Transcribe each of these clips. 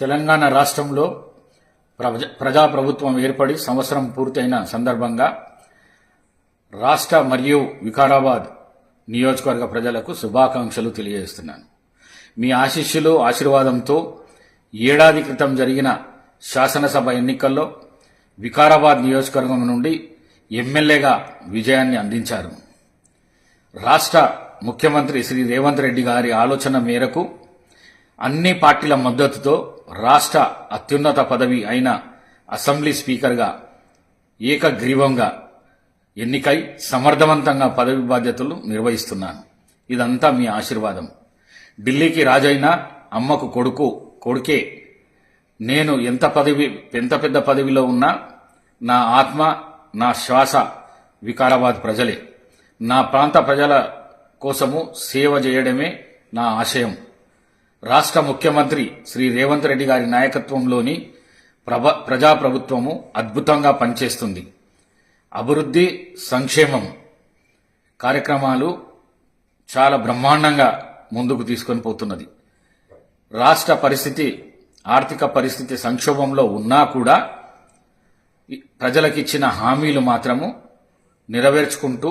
తెలంగాణ రాష్ట్రంలో ప్రజ ప్రజాప్రభుత్వం ఏర్పడి సంవత్సరం పూర్తయిన సందర్భంగా రాష్ట్ర మరియు వికారాబాద్ నియోజకవర్గ ప్రజలకు శుభాకాంక్షలు తెలియజేస్తున్నాను. మీ ఆశీస్సులు ఆశీర్వాదంతో ఏడాది క్రితం జరిగిన శాసనసభ ఎన్నికల్లో వికారాబాద్ నియోజకవర్గం నుండి ఎమ్మెల్యేగా విజయాన్ని అందించారు. రాష్ట్ర ముఖ్యమంత్రి శ్రీ రేవంత్ రెడ్డి గారి ఆలోచన మేరకు అన్ని పార్టీల మద్దతుతో రాష్ట్ర అత్యున్నత పదవి అయిన అసెంబ్లీ స్పీకర్గా ఏకగ్రీవంగా ఎన్నికై సమర్థవంతంగా పదవి బాధ్యతలు నిర్వహిస్తున్నాను. ఇదంతా మీ ఆశీర్వాదం. ఢిల్లీకి రాజైన అమ్మకు కొడుకు కొడుకే నేను ఎంత పదవి ఎంత పెద్ద పదవిలో ఉన్నా నా ఆత్మ నా శ్వాస వికారాబాద్ ప్రజలే. నా ప్రాంత ప్రజల కోసము సేవ చేయడమే నా ఆశయం. రాష్ట్ర ముఖ్యమంత్రి శ్రీ రేవంత్ రెడ్డి గారి నాయకత్వంలోని ప్రభ ప్రజాప్రభుత్వము అద్భుతంగా పనిచేస్తుంది. అభివృద్ధి సంక్షేమం కార్యక్రమాలు చాలా బ్రహ్మాండంగా ముందుకు తీసుకొని పోతున్నది. రాష్ట్ర పరిస్థితి ఆర్థిక పరిస్థితి సంక్షోభంలో ఉన్నా కూడా ప్రజలకిచ్చిన హామీలు మాత్రము నెరవేర్చుకుంటూ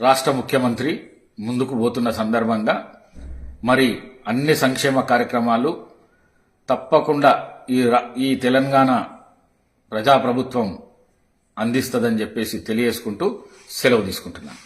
రాష్ట్ర ముఖ్యమంత్రి ముందుకు పోతున్న సందర్భంగా మరి అన్ని సంక్షేమ కార్యక్రమాలు తప్పకుండా ఈ ఈ తెలంగాణ ప్రజాప్రభుత్వం అందిస్తుందని చెప్పేసి తెలియజేసుకుంటూ సెలవు తీసుకుంటున్నాను.